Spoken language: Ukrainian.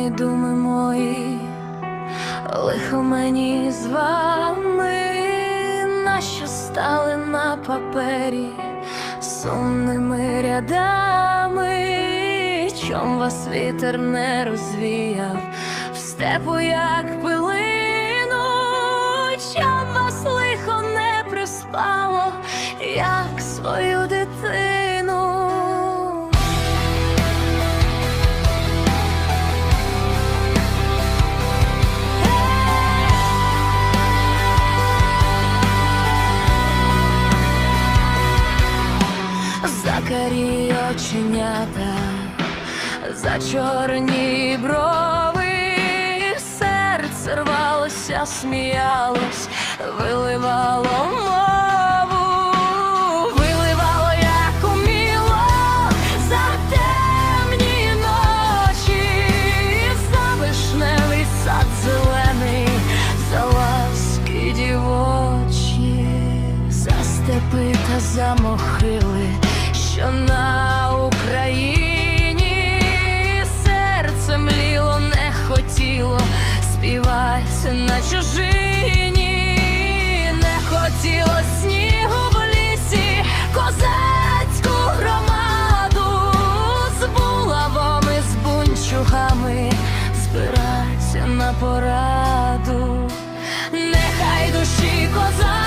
думи, думи мої, лихо мені з вами, нащо стали на папері сумними рядами, чом вас вітер не розвіяв, в степу як пилину, чом вас лихо не приспало, як свою дитину. Карі оченята, за чорні брови, серце рвалося, сміялось, виливало мову, виливало, як уміло, за темні ночі, за вишневий сад зелений, за ласки дівочі, за степи та за могили, співати на чужині, не хотіло снігу в лісі, козацьку громаду з булавами, з бунчугами. Збирайся на пораду. Нехай душі козацькі